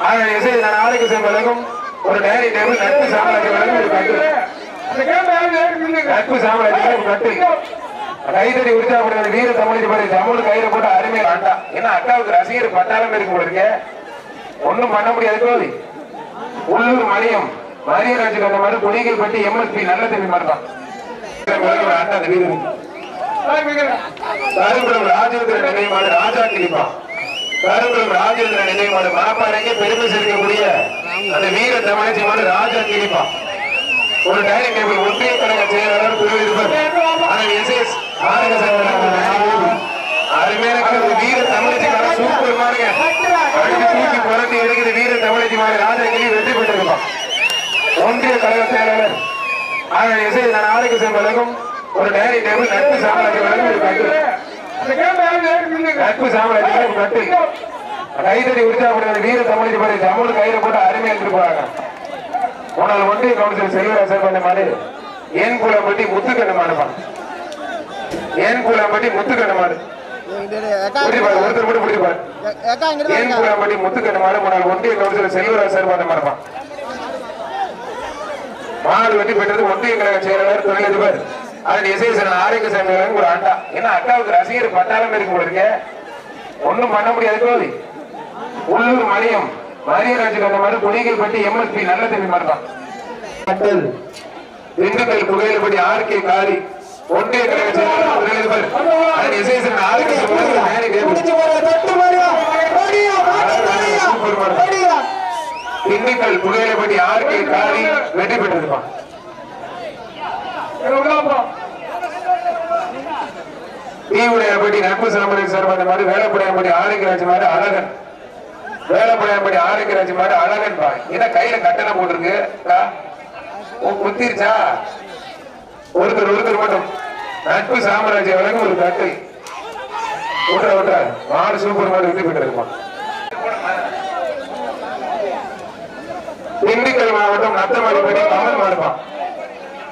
ஆனால் இசை சேவை வழங்கும் ஒரு டைரி டேபிள் நட்பு சாம்ராஜ்யம் ஒரு கட்டு நட்பு சாம்ராஜ்யம் ஒரு கட்டு கைதடி உற்சாகப்படுகிறது வீர தமிழ் பாரு தமிழ் கையில போட்டு அருமையா வேண்டாம் ஏன்னா அக்காவுக்கு ரசிகர் பட்டாளம் இருக்கு இருக்கே. ஒண்ணும் பண்ண முடியாது கோவி உள்ளூர் மணியம். மரியராஜுக்கு அந்த மாதிரி புலிகள் பட்டி எம்எஸ்பி நல்ல தம்பி மரத்தான் அந்த வீரன் கருங்குளம் ராஜேந்திர நினைவாடு ராஜா கிளிப்பா. கருங்குளம் ராஜேந்திர நினைவாடு மணப்பாறைக்கு பெருமை சேர்க்கக்கூடிய அந்த வீர தமிழச்சியமான ராஜா கிளிப்பா ஒரு டைனிங் டேபிள் ஒன்றிய கழக செயலாளர் திருவிருப்பர் ஆனால் எஸ்எஸ் நாடக சங்க அருமையான கலந்து வீர தமிழச்சிக்கான சூப்பர் மாறுங்க தூக்கி புரட்டி எடுக்கிற வீர தமிழச்சி மாதிரி ராஜா கிளி வெற்றி பெற்றிருப்பான் ஒன்றிய கழக செயலாளர். ஆனால் எஸ்ஐ நான் ஆரோக்கிய வழங்கும். ஒரு டைரி டேபிள் நட்பு சாம்ராஜ்யம் வழங்கும் நட்பு சாம்ராஜ்யம் கட்டு. கைதடி உற்சாகப்படுகிறது வீர தமிழ் பாரு தமிழ் கையில போட்டு அருமையா போறாங்க. முன்னாள் ஒன்றிய கவுன்சிலர் செல்வராசர் பண்ண மாதிரி ஏன் குளம்பட்டி முத்துக்கண்ணு மாடுப்பான் ஏன் குளம்பட்டி முத்துக்கண்ணு மாடு. புரிஞ்சு பாரு ஒருத்தர் மட்டும் புரிஞ்சு பாரு. ஏக்கா இங்க ஏன் குளம்பட்டி முத்துக்கண்ணு மாடு முன்னாள் ஒன்றிய கவுன்சிலர் செல்வராசர் பண்ண மாடுப்பான் மாடு வெட்டி பெற்றது ஒன்றிய கழக செயலாளர் தொழிலதிபர் அதன் இசைசரன் ஆரோக்கிய சங்கம் ஒரு அண்டா ஏன்னா அக்காவுக்கு ரசிகர் பட்டாளம் இருக்கு இருக்கே. ஒண்ணும் பண்ண முடியாது கோவி உள்ளூர் மணியம். மரியராஜுக்கு அந்த மாதிரி புலிகள் பட்டி எம்எஸ்பி நல்ல தம்பி மரத்தான் திண்டுக்கல் புகையிலப்படி ஆர் கே காரி ஒன்றிய கழக செயலாளர் அதன் இசைசரன் ஆரோக்கிய திண்டுக்கல் புகையிலப்படி ஆர் கே காரி வெற்றி பெற்றிருப்பான். தீவுடையபடி நட்பு மாதிரி ஆரோக்கியராஜ் மாதிரி அழகன். ஆரோக்கியராஜ் மாதிரி அழகன் பா. ஏன்னா கையில கட்டணை போட்டிருக்கு? குத்திருச்சா? ஒருத்தர் ஒருத்தர் மட்டும். நட்பு சாமராஜ்ய வழங்கும் ஒரு கட்டு. விட்ற விட்டுற மாடு சூப்பர் மாடு வெற்றி பெற்றிருப்பான் திண்டுக்கல் மாவட்டம் நத்தமடிப்படி கமல் மாடுப்பான்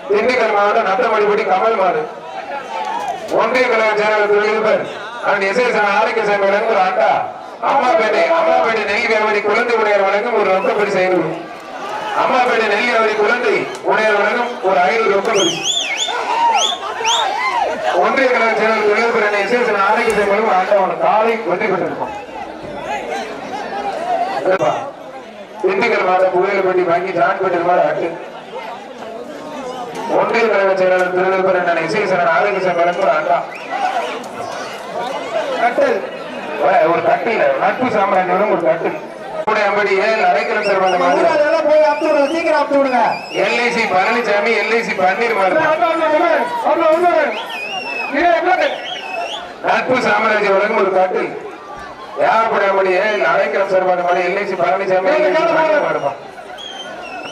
திண்டுக்கல் மாவட்டம் நத்தமடிப்படி கமல் மாடு ஒன்றிய கழக செயலாளர் தொழிலதிபர் அண்ட் எஸ்எஸ் ஆரோக்கிய சேவை வழங்கும் ஒரு ஆண்டா அம்மாப்பேட்டை அம்மாப்பேட்டை நெல் வியாபாரி குழந்தை உடையார் வழங்கும் ஒரு ரொக்க பரிசு ஐநூறு அம்மாப்பேட்டை நெல் வியாபாரி குழந்தை உடையார் வழங்கும் ஒரு ஐநூறு ரொக்க பரிசு ஒன்றிய கழக செயலாளர் தொழிலதிபர் அண்ட் எஸ்எஸ் ஆரோக்கிய சேவை வழங்கும் ஒரு காலை வெற்றி பெற்றிருக்கும். திண்டுக்கல் மாவட்ட புகையிலப்பட்டி வாங்கி ஜான் பெற்றிருமாறு அட்டு ஒன்றிய கழக செயலாளர் திருநெல்வேலி அண்ணன் இசைசரன் ஆரோக்கிய சேவை வழங்கும் ஒரு அண்டா கட்டில் ஒரே கட்டில் நட்பு சாம்ராஜ்யம் ஒரு கட்டில் எல்ஐசி பழனிசாமி எல்ஐசி பன்னீர் நட்பு சாம்ராஜ்யம் வழங்கும் ஒரு கட்டில் ஏழு அரைக்கலம் சிறந்த மாதிரி எல்ஐசி பழனிசாமி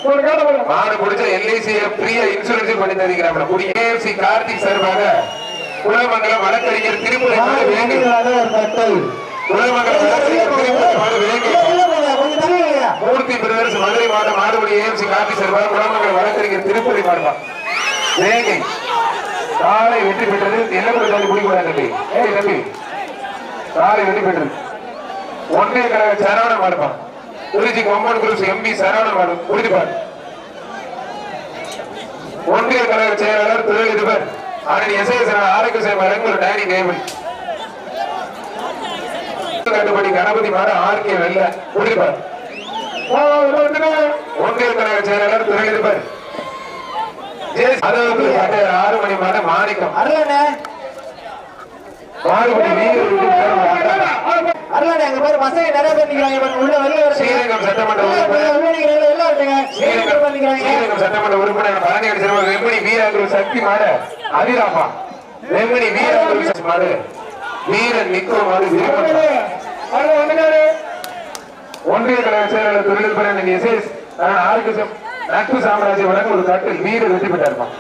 மாடு பிடிச்ச எல்ஐசி பிரியா இன்சூரன்ஸ் பண்ணி தருகிறாங்க. கூடிய ஏஎஃப்சி கார்த்திக் சார்பாக குலமங்கலம் வழக்கறிஞர் மாடு வேங்கை குலமங்கலம் வழக்கறிஞர் வேங்கை. மூர்த்தி பிரதர்ஸ் மதுரை மாவட்டம் மாடுபடி ஏஎம்சி கார்த்திக் சார்பாக குலமங்கலம் வழக்கறிஞர் திருப்பதி மாடுபா வேங்கை. காலை வெற்றி பெற்றது. எல்லப்படி தள்ளி குடிக்கூடாது தம்பி? ஏய் தம்பி. காலை வெற்றி பெற்றது. ஒன்றிய கழக சரவண மாடுப்பா திருச்சி கொம்பன் குரூஸ் எம்பி சரவண மாடு குடிப்பார் ஒன்றிய கழக செயலாளர் தொழிலதிபர் அரணி எஸ்ஐஎஸ் ஆரோக்கிய ஒரு டைனிங் டேபிள் கட்டுப்படி கணபதி மாடு ஆர் கே வெல்ல. குடிப்பார் ஒன்றிய கழக செயலாளர் தொழிலதிபர் அதாவது ஆறு மணி மாடு மாணிக்கம். அருளானே மாடுபடி அருளானே அங்க பாரு பசங்க நிறைய பேர் நிக்கிறாங்க பாருங்க உள்ள வெளிய வரீங்க ஸ்ரீரங்கம் சட்டமன்ற ஸ்ரீரங்கம் சட்டமன்ற உறுப்பினர் பழனியடி சிறுவர் வெம்பனி வீராகுரு சக்தி மாடு அதிராமா வெம்பனி சக்தி மாடு வீரன் நிக்கோ மாடு ஒன்றிய கழக செயலாளர் தொழில்நுட்ப எஸ்எஸ் ஆரோக்கிய சம்- நட்பு சாம்ராஜ்யம் வழங்க ஒரு கட்டில் வீரர் வெற்றி பெற்றிருப்பான்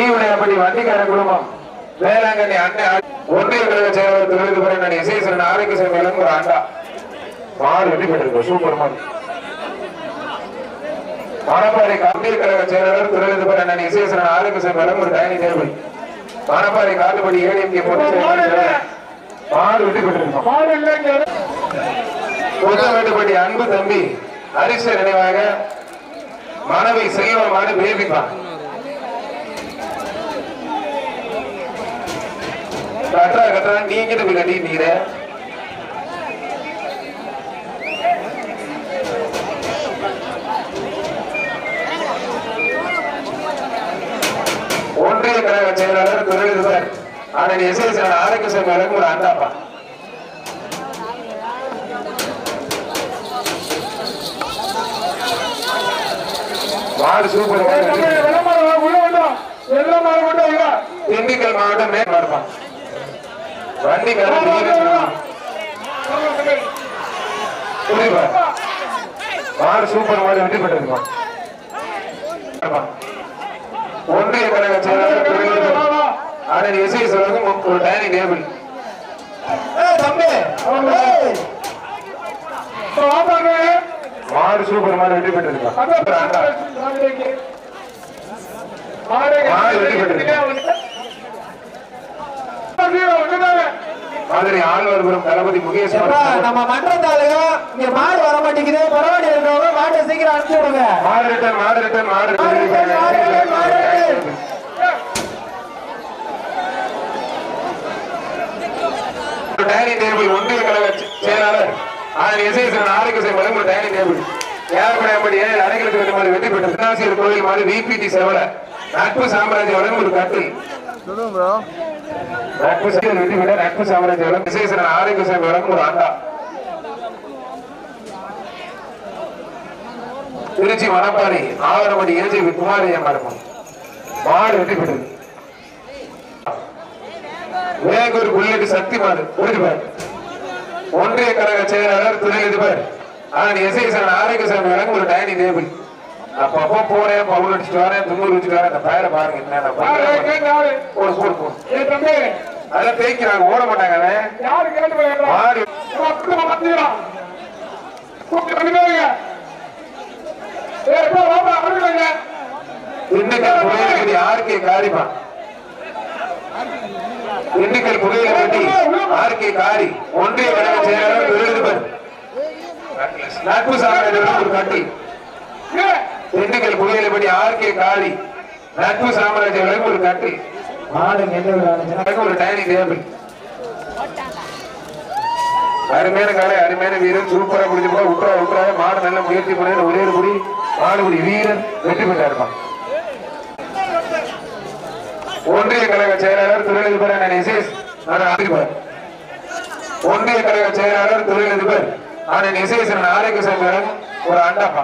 ஈவுடையப்படி வண்டிக்கார குடும்பம். வேளாங்கண்ணி அண்ணன் ஒன்றிய கழக செயலாளர் தொழில்நுட்ப எஸ்எஸ் ஆரோக்கிய சேவையிலும் ஒரு அண்டா. மாடு வெற்றி பெற்றிருக்கும் சூப்பர் மாடு. மணப்பாறை கம்பீர் கழக செயலாளர் தொழிலதிபர் அண்ணன் இசையசரன் ஆரோக்கிய சேவையிலும் ஒரு டைனிங் டேபிள். மணப்பாறை காட்டுப்படி ஏடிஎம்கே போட்டு மாடு வெற்றி பெற்றிருக்கோம் புத்தமேட்டுப்பட்டி அன்பு தம்பி அரிசர் நினைவாக மனைவி செல்வமான பேபிப்பான் கட்டுறா கட்டுறா. நீங்க போய் கட்டிட்டீங்க ஒன்றிய கழக செயலாளர் தொழிலதிபர் அண்ணன் எஸ் எஸ் ஆரோக்கிய சங்கம் ஒரு அண்டாப்பா மாடு சூப்பர் திண்டுக்கல் மாவட்டம் மேற்பாடுப்பான் வண்டி புரியுதா? மாடு சூப்பர் மாடு வெற்றி பெற்றிருப்பான் ஒன்றிய கழக செயலாளர் தொழிலதிபர் அண்ணன் எஸ் எஸ் ஒரு டைனிங் டேபிள். தம்பி. ஏய், மாடு சூப்பர் மாடு வெற்றி பெற்றிருக்கான். மதுரை ஆழ்வார்புரம் தளபதி முகேஷ் எப்பா, நம்ம மன்றத்தாளுங்க இங்க மாடு வர மாட்டேங்குது பரவாயில்ல இருக்கவங்க மாட்டை சீக்கிரம் அனுப்பிச்சு விடுங்க. மாடரட்டன். டைனிங் டேபிள் ஒன்றிய கழக செயலாளர் அதன் எஸ்ஐசன் ஆரோக்கிய சேவை ஒரு டைனிங் டேபிள் ஏற்படையபடி ஏழு மாதிரி வெற்றி பெற்ற கோயில் மாதிரி விபிடி செவல நட்பு சாம்ராஜ்ய வளம் ஒரு கட்டில். நட்பு சேவை வெற்றி பெற்ற நட்பு சாம்ராஜ்ய வளம் எஸ்ஐசன் ஆரோக்கிய சேவை வளம் ஒரு ஆண்டா. திருச்சி வனப்பாரி ஆவரமணி ஏஜி குமாரி இருக்கும். மாடு வெற்றி பெற்றது வேகூர் புல்லட் சக்தி மாடு. புரிஞ்சுப்பார் ஒன்றிய கழக செயலாளர் துணை தொழிலதிபர் ஆனால் எஸ்ஐசன் ஆரோக்கியசாமி வழங்கும் ஒரு டைனிங் டேபிள். அப்பப்போ போறேன் பவுல் அடிச்சுட்டு வரேன் தும்மல் வச்சுட்டு வரேன் அந்த பேரை பாருங்க போடு அதெல்லாம் தேய்க்கிறாங்க ஓட மாட்டாங்க. மாடு. திண்டுக்கல் புகையிலப்பட்டி ஆர்கே காரிமா. திண்டுக்கல் ஆர்கே காரி. ஒன்றிய கழக செயலாளர் தொழிலதிபர் நட்பு சாம்ராஜ்யம் ஒரு கட்டி. திண்டுக்கல் புகையிலப்பட்டி ஆர்கே காரி நட்பு சாம்ராஜ்யம் ஒரு கட்டி. மாடு எந்த விளையாடுங்க எனக்கு ஒரு டைனிங் டேபிள். அருமையான காலை அருமையான வீரன் சூப்பரா குடிச்சு போய் விட்டுறா விட்டுறா மாடு நல்ல முயற்சி பண்ணி ஒரே ஒரு குடி மாடுபடி வீரன் வெற்றி பெற்றா இருப்பான் ஒன்றிய கழக செயலாளர் தொழிலதிபர் எஸ்எஸ் அதிபர் ஒன்றிய கழக செயலாளர் தொழிலதிபர் அண்ணன் எஸ்எஸ் ஆரோக்கிய சங்கரன் ஒரு அண்டாப்பா.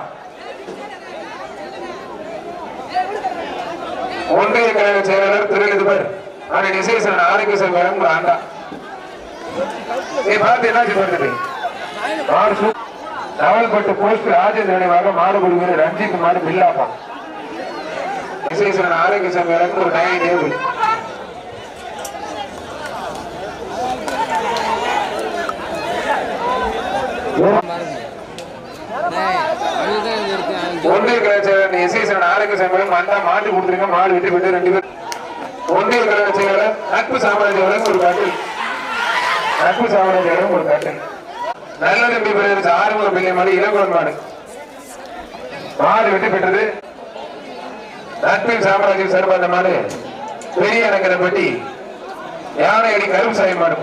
ஒன்றிய கழக செயலாளர் தொழிலதிபர் அண்ணன் எஸ்எஸ் ஆரோக்கிய சங்கரன் ஒரு அண்டா நீ பார்த்து என்ன பண்ணுறது நவல்பட்டு போஸ்ட் ராஜேந்திர நினைவாக மாடுபடி வீரர் ரஞ்சித் மாடு பில்லாப்பா. விசேஷன் ஆரோக்கிய சங்கம் ஒரு டைனிங் டேபிள் ஒன்றிய கலாச்சாரம் விசேஷன் ஆரோக்கிய மண்டா மாட்டு கொடுத்துருங்க. மாடு விட்டு விட்டு ரெண்டு பேர். ஒன்றிய கலாச்சாரம் நட்பு சாம்ராஜ்யம் ஒரு காட்டில். நட்பு சாம்ராஜ்யம் ஒரு காட்டில். நல்ல நம்பி பிரதேச ஆறுமுக பிள்ளை மாடு இளங்கோன் மாடு. மாடு வெற்றி பெற்றது. நட்பின் சாம்ராஜ்யம் சார்பாக மாடு. பெரிய நகரப்பட்டி யானை அடி கருப்பு சாய் மாடு.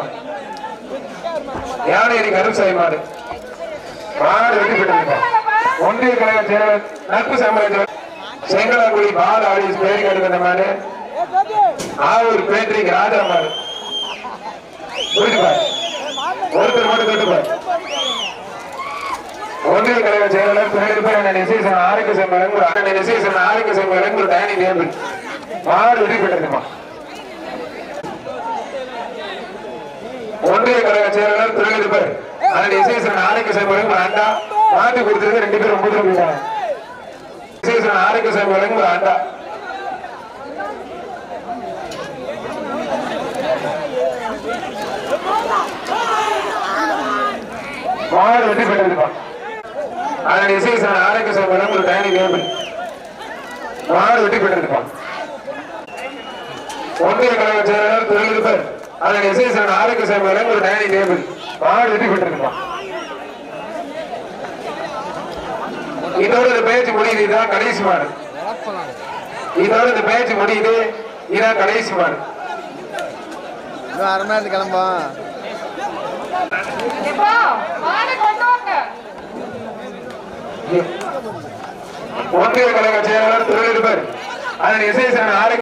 யானை அடி கருப்பு சாய் மாடு. மாடு விட்டு பெற்றது ஒன்றிய கழக செயலாளர் நட்பு சாம்ராஜ்யம். செங்கலாங்குடி பால் ஆடி பேர் எடுக்கிற ஆவூர் பேட்டரிக்கு ராஜா மாடு. புரிஞ்சுப்பார் ஒருத்தர் மட்டும் தொட்டுப்பார் ஒன்றிய கழக செயலாளர் துணையிருப்பார் அண்ணன் நிசேசன் ஆரோக்கிய சம்மேளன் ஒரு நிசேசன் ஆரோக்கிய சம்மேளன் ஒரு டைனிங் டேபிள். மாடு வெற்றி பெற்றிருக்குமா ஒன்றிய கழக செயலாளர் துணையிருப்பார் அண்ணன் நிசேசன் ஆரோக்கிய சம்மேளன் அண்டா மாட்டு கொடுத்தது ரெண்டு பேரும் ஒன்பது போயிட்டாங்க. நிசேசன் ஆரோக்கிய சம்மேளன் ஒரு அண்டா மாடு வெற்றி பெற்றிருப்பான் அதன் இசைசன் ஆரோக்கிய சம்பளம் ஒரு டைனிங் டேபிள். மாடு வெற்றி பெற்றிருப்பான் ஒன்றிய கழக செயலாளர் தொழிலதிபர் அதன் இசைசன் ஆரோக்கிய சம்பளம் ஒரு டைனிங் டேபிள். மாடு வெற்றி பெற்றிருப்பான் இதோட இந்த பேச்சு முடியுது இதுதான் கடைசி மாடு இதோட இந்த பேச்சு முடியுது இதுதான் கடைசி மாடு அரை மணி நேரத்துக்கு வாங்க. ஒன்றிய கழக செயலாளர் தொழிலதிபர் அதன் இசை ஆரோக்கிய